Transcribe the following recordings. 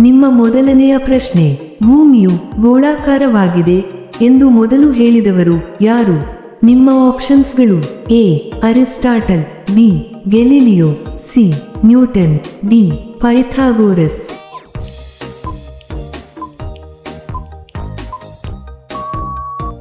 ನಿಮ್ಮ ಮೊದಲನೆಯ ಪ್ರಶ್ನೆ, ಭೂಮಿಯು ಗೋಳಾಕಾರವಾಗಿದೆ ಎಂದು ಮೊದಲು ಹೇಳಿದವರು ಯಾರು? ನಿಮ್ಮ ಆಪ್ಷನ್ಸ್ಗಳು A, Aristotle, B, Galileo, C, Newton, D, Pythagoras.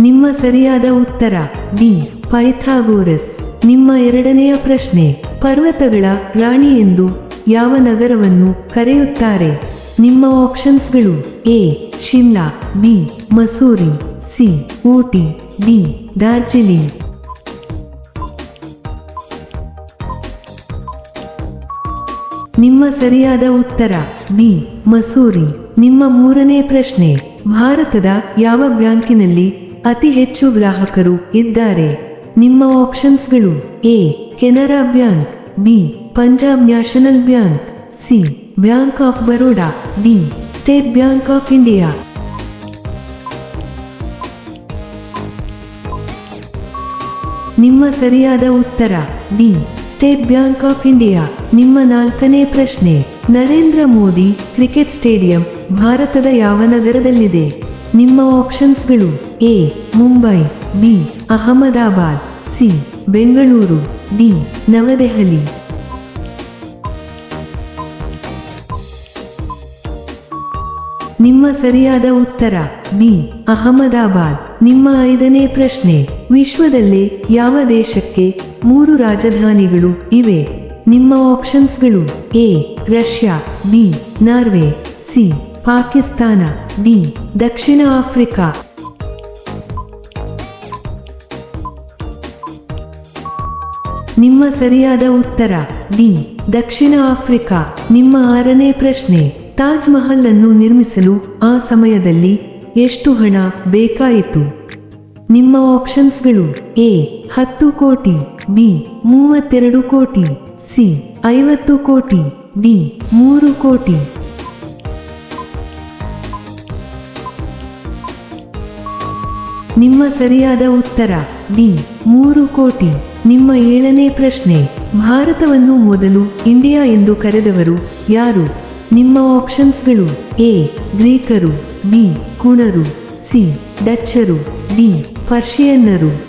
ನಿಮ್ಮ ಸರಿಯಾದ ಉತ್ತರ ಡಿ ಪೈಥಾಗೋರಸ್. ನಿಮ್ಮ ಎರಡನೆಯ ಪ್ರಶ್ನೆ, ಪರ್ವತಗಳ ರಾಣಿ ಎಂದು ಯಾವ ನಗರವನ್ನು ಕರೆಯುತ್ತಾರೆ? ನಿಮ್ಮ ಆಪ್ಷನ್ಸ್ಗಳು A Shimla B Mussoorie C Ooty D Darjeeling ನಿಮ್ಮ ಸರಿಯಾದ ಉತ್ತರ ಬಿ ಮಸೂರಿ. ನಿಮ್ಮ ಮೂರನೇ ಪ್ರಶ್ನೆ, ಭಾರತದ ಯಾವ ಬ್ಯಾಂಕಿನಲ್ಲಿ ಅತಿ ಹೆಚ್ಚು ಗ್ರಾಹಕರು ಇದ್ದಾರೆ? ನಿಮ್ಮ ಆಪ್ಷನ್ಸ್ಗಳು A Canara Bank B Punjab National Bank C Bank of Baroda D State Bank of India. ನಿಮ್ಮ ಸರಿಯಾದ ಉತ್ತರ D State Bank of India. ನಿಮ್ಮ ನಾಲ್ಕನೇ ಪ್ರಶ್ನೆ, ನರೇಂದ್ರ ಮೋದಿ ಕ್ರಿಕೆಟ್ ಸ್ಟೇಡಿಯಂ ಭಾರತದ ಯಾವ ನಗರದಲ್ಲಿದೆ? ನಿಮ್ಮ ಆಪ್ಷನ್ಸ್ಗಳು, A, Mumbai, B, Ahmedabad, C, Bengaluru, D, ನವದೆಹಲಿ. ನಿಮ್ಮ ಸರಿಯಾದ ಉತ್ತರ ಬಿ ಅಹಮದಾಬಾದ್. ನಿಮ್ಮ ಐದನೇ ಪ್ರಶ್ನೆ, ವಿಶ್ವದಲ್ಲಿ ಯಾವ ದೇಶಕ್ಕೆ ಮೂರು ರಾಜಧಾನಿಗಳು ಇವೆ? ನಿಮ್ಮ ಆಪ್ಷನ್ಸ್ಗಳು, A, Russia, B, Norway, C, Pakistan, D, Dakshina Africa. ನಿಮ್ಮ ಸರಿಯಾದ ಉತ್ತರ, ಡಿ, ದಕ್ಷಿಣ ಆಫ್ರಿಕಾ. ನಿಮ್ಮ ಆರನೇ ಪ್ರಶ್ನೆ ತಾಜ್ ಮಹಲ್ ಅನ್ನು ನಿರ್ಮಿಸಲು ಆ ಸಮಯದಲ್ಲಿ ಎಷ್ಟು ಹಣ ಬೇಕಾಯಿತು? ನಿಮ್ಮ ಆಪ್ಷನ್ಸ್ಗಳು ಎ, ಹತ್ತು ಕೋಟಿ, ಬಿ, ಮೂವತ್ತೆರಡು ಕೋಟಿ, ಸಿ, ಐವತ್ತು ಕೋಟಿ, ಡಿ, ಮೂರು ಕೋಟಿ. ನಿಮ್ಮ ಸರಿಯಾದ ಉತ್ತರ, ಡಿ, ಮೂರು ಕೋಟಿ. ನಿಮ್ಮ ಏಳನೇ ಪ್ರಶ್ನೆ, ಭಾರತವನ್ನು ಮೊದಲು ಇಂಡಿಯಾ ಎಂದು ಕರೆದವರು ಯಾರು? ನಿಮ್ಮ ಆಪ್ಷನ್ಸ್ಗಳು ಎ ಗ್ರೀಕರು ಬಿ ಕುಣರು ಸಿ ಡಚ್ಚರು ಡಿ ಪರ್ಷಿಯನ್ನರು.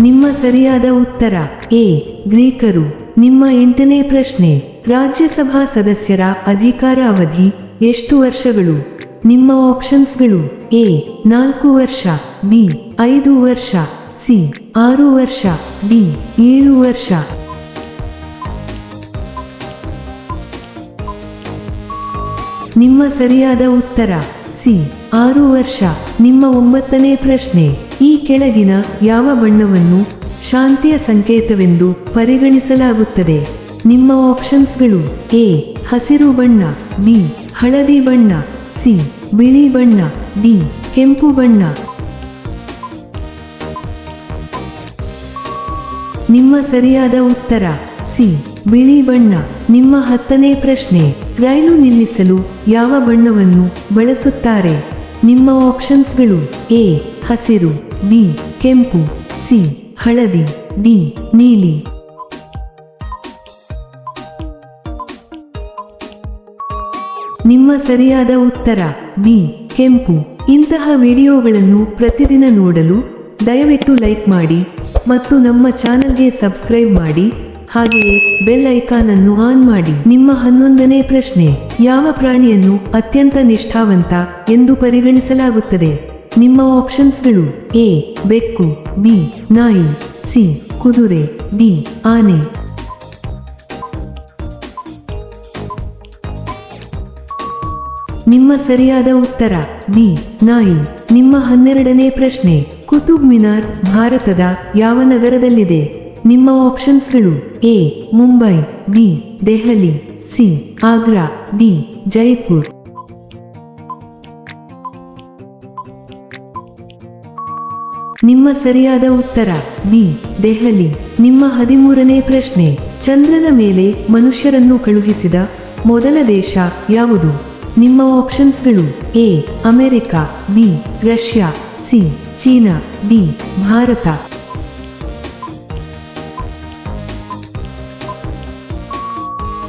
ನಿಮ್ಮ ಸರಿಯಾದ ಉತ್ತರ ಎ ಗ್ರೀಕರು. ನಿಮ್ಮ ಎಂಟನೇ ಪ್ರಶ್ನೆ, ರಾಜ್ಯಸಭಾ ಸದಸ್ಯರ ಅಧಿಕಾರ ಅವಧಿ ಎಷ್ಟು ವರ್ಷಗಳು? ನಿಮ್ಮ ಆಪ್ಷನ್ಸ್ಗಳು ಎ ನಾಲ್ಕು ವರ್ಷ ಬಿ ಐದು ವರ್ಷ. ಸಿ, ಆರು ವರ್ಷ, ಡಿ, ಏಳು ವರ್ಷ. ನಿಮ್ಮ ಸರಿಯಾದ ಉತ್ತರ, ಸಿ, ಆರು ವರ್ಷ. ನಿಮ್ಮ ಒಂಬತ್ತನೇ ಪ್ರಶ್ನೆ, ಈ ಕೆಳಗಿನ ಯಾವ ಬಣ್ಣವನ್ನು ಶಾಂತಿಯ ಸಂಕೇತವೆಂದು ಪರಿಗಣಿಸಲಾಗುತ್ತದೆ? ನಿಮ್ಮ ಆಪ್ಷನ್ಸ್ಗಳು, ಎ, ಹಸಿರು ಬಣ್ಣ, ಬಿ, ಹಳದಿ ಬಣ್ಣ, ಸಿ, ಬಿಳಿ ಬಣ್ಣ, ಡಿ, ಕೆಂಪು ಬಣ್ಣ. ನಿಮ್ಮ ಸರಿಯಾದ ಉತ್ತರ. ಸಿ. ಬಿಳಿ ಬಣ್ಣ. ನಿಮ್ಮ ಹತ್ತನೇ ಪ್ರಶ್ನೆ. ರೈಲು ನಿಲ್ಲಿಸಲು ಯಾವ ಬಣ್ಣವನ್ನು ಬಳಸುತ್ತಾರೆ? ನಿಮ್ಮ ಆಪ್ಷನ್ಸ್ಗಳು ಎ. ಹಸಿರು, ಬಿ. ಕೆಂಪು, ಸಿ. ಹಳದಿ, ಡಿ. ನೀಲಿ. ನಿಮ್ಮ ಸರಿಯಾದ ಉತ್ತರ. ಬಿ. ಕೆಂಪು. ಇಂತಹ ವಿಡಿಯೋಗಳನ್ನು ಪ್ರತಿದಿನ ನೋಡಲು ದಯವಿಟ್ಟು ಲೈಕ್ ಮಾಡಿ. ಮತ್ತು ನಮ್ಮ ಚಾನಲ್ಗೆ ಸಬ್ಸ್ಕ್ರೈಬ್ ಮಾಡಿ, ಹಾಗೆಯೇ ಬೆಲ್ ಐಕಾನ್ ಅನ್ನು ಆನ್ ಮಾಡಿ. ನಿಮ್ಮ ಹನ್ನೊಂದನೇ ಪ್ರಶ್ನೆ, ಯಾವ ಪ್ರಾಣಿಯನ್ನು ಅತ್ಯಂತ ನಿಷ್ಠಾವಂತ ಎಂದು ಪರಿಗಣಿಸಲಾಗುತ್ತದೆ? ನಿಮ್ಮ ಆಪ್ಷನ್ಸ್ಗಳು ಎ, ಬೆಕ್ಕು, ಬಿ, ನಾಯಿ, ಸಿ, ಕುದುರೆ, ಡಿ, ಆನೆ. ನಿಮ್ಮ ಸರಿಯಾದ ಉತ್ತರ, ಬಿ, ನಾಯಿ. ನಿಮ್ಮ ಹನ್ನೆರಡನೇ ಪ್ರಶ್ನೆ ಕುತುಬ್ ಮಿನಾರ್ ಭಾರತದ ಯಾವ ನಗರದಲ್ಲಿದೆ? ನಿಮ್ಮ ಆಪ್ಷನ್ಸ್ಗಳು A, Mumbai, B, Delhi, C, Agra, D, Jaipur. ನಿಮ್ಮ ಸರಿಯಾದ ಉತ್ತರ, ಬಿ, ದೆಹಲಿ. ನಿಮ್ಮ ಹದಿಮೂರನೇ ಪ್ರಶ್ನೆ, ಚಂದ್ರನ ಮೇಲೆ ಮನುಷ್ಯರನ್ನು ಕಳುಹಿಸಿದ ಮೊದಲ ದೇಶ ಯಾವುದು? ನಿಮ್ಮ ಆಪ್ಷನ್ಸ್ಗಳು A, America, B, Russia, C China, D, Bharat.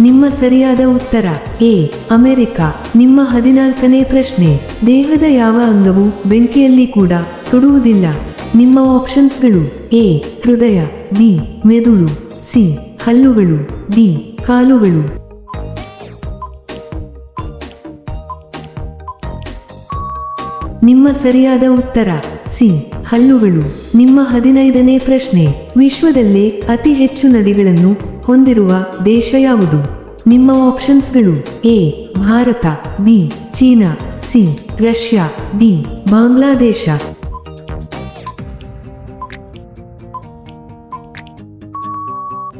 ನಿಮ್ಮ ಸರಿಯಾದ ಉತ್ತರ, ಎ, ಅಮೆರಿಕ. ನಿಮ್ಮ ಹದಿನಾಲ್ಕನೇ ಪ್ರಶ್ನೆ, ದೇಹದ ಯಾವ ಅಂಗವು ಬೆಂಕಿಯಲ್ಲಿ ಕೂಡ ಸುಡುವುದಿಲ್ಲ? ನಿಮ್ಮ ಆಪ್ಷನ್ಸ್ಗಳು, ಎ, ಹೃದಯ, ಬಿ, ಮೆದುಳು, ಸಿ, ಹಲ್ಲುಗಳು, ಡಿ, ಕಾಲುಗಳು. ನಿಮ್ಮ ಸರಿಯಾದ ಉತ್ತರ ಸಿ, ಹಲ್ಲುಗಳು. ನಿಮ್ಮ ಹದಿನೈದನೇ ಪ್ರಶ್ನೆ. ವಿಶ್ವದಲ್ಲೇ ಅತಿ ಹೆಚ್ಚು ನದಿಗಳನ್ನು ಹೊಂದಿರುವ ದೇಶ ಯಾವುದು? ನಿಮ್ಮ ಆಪ್ಷನ್ಸ್ಗಳು A, Bharat, B, China, C, Russia, D, Bangladesh.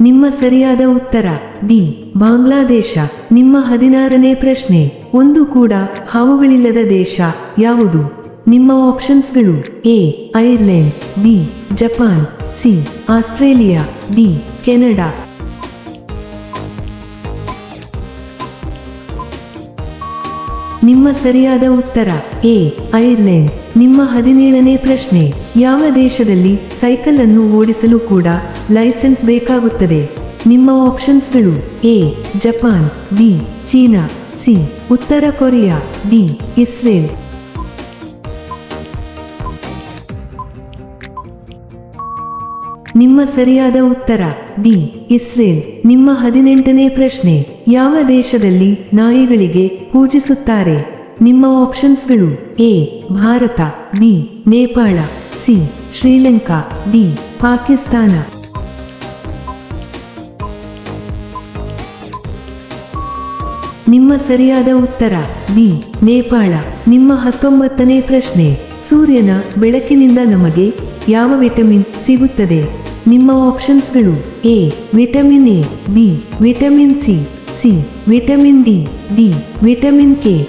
ನಿಮ್ಮ ಸರಿಯಾದ ಉತ್ತರ, ಡಿ, ಬಾಂಗ್ಲಾದೇಶ. ನಿಮ್ಮ ಹದಿನಾರನೇ ಪ್ರಶ್ನೆ. ಒಂದು ಕೂಡ ಹಾವುಗಳಿಲ್ಲದ ದೇಶ ಯಾವುದು? ನಿಮ್ಮ ಆಪ್ಷನ್ಸ್ಗಳು A Ireland B Japan C Australia D Canada ನಿಮ್ಮ ಸರಿಯಾದ ಉತ್ತರ ಎ ಐರ್ಲೆಂಡ್ ನಿಮ್ಮ ಹದಿನೇಳನೇ ಪ್ರಶ್ನೆ, ಯಾವ ದೇಶದಲ್ಲಿ ಸೈಕಲ್ ಅನ್ನು ಓಡಿಸಲು ಕೂಡ ಲೈಸೆನ್ಸ್ ಬೇಕಾಗುತ್ತದೆ? ನಿಮ್ಮ ಆಪ್ಷನ್ಸ್ಗಳು A Japan B China C ಉತ್ತರ ಕೊರಿಯಾ ಡಿ ಇಸ್ರೇಲ್ ನಿಮ್ಮ ಸರಿಯಾದ ಉತ್ತರ ಡಿ ಇಸ್ರೇಲ್. ನಿಮ್ಮ ಹದಿನೆಂಟನೇ ಪ್ರಶ್ನೆ, ಯಾವ ದೇಶದಲ್ಲಿ ನಾಯಿಗಳಿಗೆ ಪೂಜಿಸುತ್ತಾರೆ? ನಿಮ್ಮ ಆಪ್ಷನ್ಸ್ಗಳು, A, Bharat, B, Nepal, C, Sri Lanka, D, Pakistan. ನಿಮ್ಮ ಸರಿಯಾದ ಉತ್ತರ, ಬಿ, ನೇಪಾಳ. ನಿಮ್ಮ ಹತ್ತೊಂಬತ್ತನೇ ಪ್ರಶ್ನೆ, ಸೂರ್ಯನ ಬೆಳಕಿನಿಂದ ನಮಗೆ ಯಾವ ವಿಟಮಿನ್ ಸಿಗುತ್ತದೆ? ನಿಮ್ಮ ಆಪ್ಷನ್ಸ್ಗಳು A vitamin A B vitamin C C vitamin D D vitamin K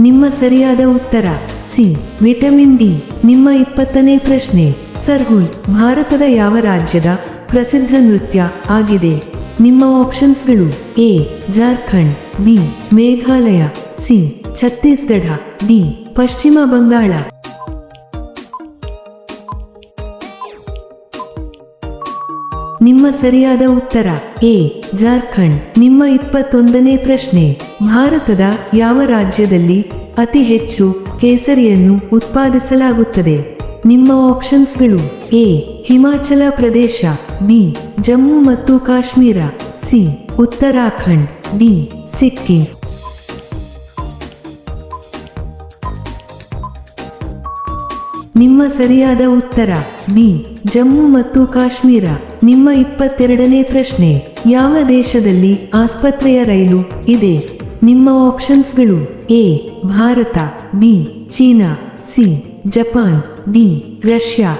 ನಿಮ್ಮ ಸರಿಯಾದ ಉತ್ತರ ಸಿ ವಿಟಮಿನ್ ಡಿ ನಿಮ್ಮ ಇಪ್ಪತ್ತನೇ ಪ್ರಶ್ನೆ, ಸರ್ಹುಲ್, ಭಾರತದ ಯಾವ ರಾಜ್ಯದ ಪ್ರಸಿದ್ಧ ನೃತ್ಯ ಆಗಿದೆ? ನಿಮ್ಮ ಆಪ್ಷನ್ಸ್ಗಳು A Jharkhand B Meghalaya C Chhattisgarh D Paschim Bangal. ನಿಮ್ಮ ಸರಿಯಾದ ಉತ್ತರ, ಎ, ಜಾರ್ಖಂಡ್. ನಿಮ್ಮ ಇಪ್ಪತ್ತೊಂದನೇ ಪ್ರಶ್ನೆ, ಭಾರತದ ಯಾವ ರಾಜ್ಯದಲ್ಲಿ ಅತಿ ಹೆಚ್ಚು ಕೇಸರಿಯನ್ನು ಉತ್ಪಾದಿಸಲಾಗುತ್ತದೆ? ನಿಮ್ಮ ಆಪ್ಷನ್ಸ್ಗಳು, ಎ, ಹಿಮಾಚಲ ಪ್ರದೇಶ, ಬಿ, ಜಮ್ಮು ಮತ್ತು ಕಾಶ್ಮೀರ, ಸಿ, ಉತ್ತರಾಖಂಡ್, ಡಿ, ಸಿಕ್ಕಿಂ. ನಿಮ್ಮ ಸರಿಯಾದ ಉತ್ತರ, ಬಿ, ಜಮ್ಮು ಮತ್ತು ಕಾಶ್ಮೀರ. ನಿಮ್ಮ ಇಪ್ಪತ್ತೆರಡನೇ ಪ್ರಶ್ನೆ, ಯಾವ ದೇಶದಲ್ಲಿ ಆಸ್ಪತ್ರೆಯ ರೈಲು ಇದೆ? ನಿಮ್ಮ ಆಪ್ಷನ್ಸ್ಗಳು, A, Bharat, B, China, C, Japan, D, Russia.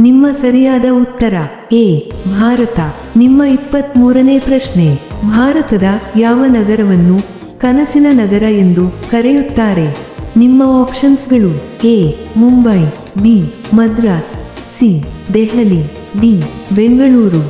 ನಿಮ್ಮ ಸರಿಯಾದ ಉತ್ತರ, ಎ, ಭಾರತ. ನಿಮ್ಮ ಇಪ್ಪತ್ತ್ ಮೂರನೇ ಪ್ರಶ್ನೆ, ಭಾರತದ ಯಾವ ನಗರವನ್ನು ಕನಸಿನ ನಗರ ಎಂದು ಕರೆಯುತ್ತಾರೆ. ನಿಮ್ಮ ಆಪ್ಷನ್ಸ್ಗಳು A, Mumbai, B, Madras, C, Delhi, D, Bengaluru.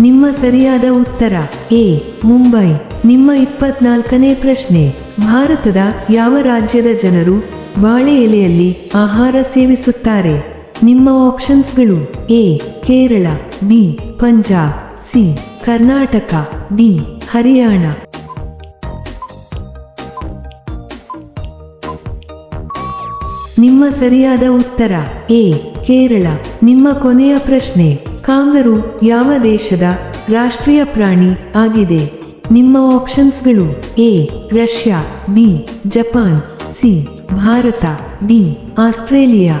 ನಿಮ್ಮ ಸರಿಯಾದ ಉತ್ತರ ಎ, ಮುಂಬೈ. ನಿಮ್ಮ ಇಪ್ಪತ್ನಾಲ್ಕನೇ ಪ್ರಶ್ನೆ, ಭಾರತದ ಯಾವ ರಾಜ್ಯದ ಜನರು ಬಾಳೆ ಎಲೆಯಲ್ಲಿ ಆಹಾರ ಸೇವಿಸುತ್ತಾರೆ? ನಿಮ್ಮ ಆಪ್ಷನ್ಸ್ಗಳು A, Kerala, B, Punjab, C, Karnataka, D, Haryana. ನಿಮ್ಮ ಸರಿಯಾದ ಉತ್ತರ, ಎ, ಕೇರಳ. ನಿಮ್ಮ ಕೊನೆಯ ಪ್ರಶ್ನೆ, ಕಾಂಗರು ಯಾವ ದೇಶದ ರಾಷ್ಟ್ರೀಯ ಪ್ರಾಣಿ ಆಗಿದೆ? ನಿಮ್ಮ ಆಪ್ಷನ್ಸ್ಗಳು A, Russia, B, Japan, C, Bharat, D, Australia.